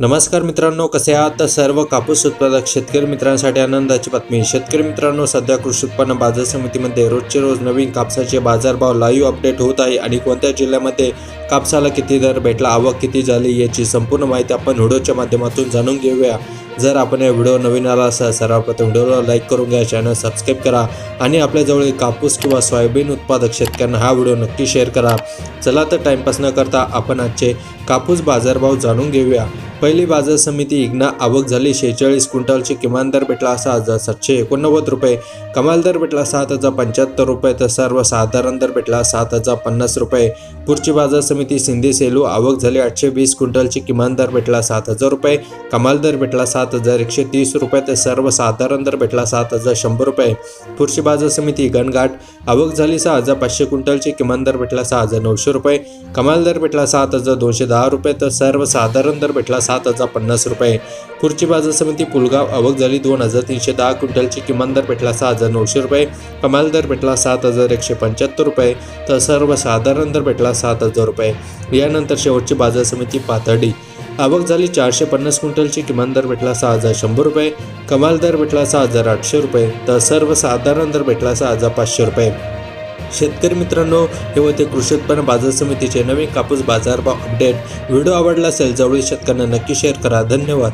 नमस्कार मित्रांनो कसे आहात? सर्व कापूस उत्पादक शेतकरी मित्रांसाठी आनंदाची बातमी. शेतकरी मित्रांनो सध्या कृषी उत्पन्न बाजार समितीमध्ये रोजचे रोज नवीन कापसाचे बाजारभाव लाईव्ह अपडेट होत आहे आणि कोणत्या जिल्ह्यामध्ये कापसाला किती दर भेटला आवक किती झाली याची संपूर्ण माहिती आपण व्हिडिओच्या माध्यमातून जाणून घेऊया. जर आपण या व्हिडिओ नवीन आला असाल सर्वप्रथम व्हिडिओला लाईक करून घ्या चॅनल सबस्क्राईब करा आणि आपल्याजवळ कापूस किंवा सोयाबीन उत्पादक शेतकऱ्यांना हा व्हिडिओ नक्की शेअर करा. चला तर टाईमपास न करता आपण आजचे कापूस बाजारभाव जाणून घेऊया. पहिली बाजार समिती इग्ना आवक झाली. शेहेचाळीस क्विंटलची किमान दर भेटला सहा हजार सातशे एकोणनव्वद रुपये. कमाल दर भेटला सात हजार पंच्याहत्तर रुपये. तर सर्वसाधारण दर भेटला सात हजार पन्नास रुपये. पुढची बाजार समिती सिंधी सेलू आवक झाली आठशे वीस क्विंटलची किमान दर भेटला सात हजार रुपये. कमाल दर भेटला सात हजार एकशे तीस रुपये. तर सर्वसाधारण दर भेटला सात हजार शंभर रुपये. पुढची बाजार समिती गणघाट आवक झाली सहा हजार पाचशे क्विंटलची किमान दर भेटला सहा हजार नऊशे रुपये. कमाल दर भेटला सात हजार दोनशे दहा रुपये. तर सर्वसाधारण दर भेटला सात हजार पन्नास रुपये. पुढची बाजार समिती पुलगाव आवक झाली दोन हजार तीनशे दहा क्विंटलची किमान दर पेटला सहा हजार नऊशे रुपये. कमाल दर पेटला सात हजार एकशे पंच्याहत्तर रुपये. तर सर्वसाधारण दर पेटला सात हजार रुपये. यानंतर शेवटची बाजार समिती पाथर्डी. आवक झाली चारशे पन्नास क्विंटलची किमान दर भेटला सहा हजार शंभर रुपये. कमाल दर भेटला सहा हजार आठशे रुपये. तर सर्वसाधारण दर भेटला सहा हजार पाचशे रुपये. शेतकरी मित्रांनो हे होते कृषी उत्पन्न बाजार समितीचे नवीन कापूस बाजारभाव अपडेट व्हिडिओ आवडला असेल जवळील शेतकऱ्यांना नक्की शेअर करा. धन्यवाद.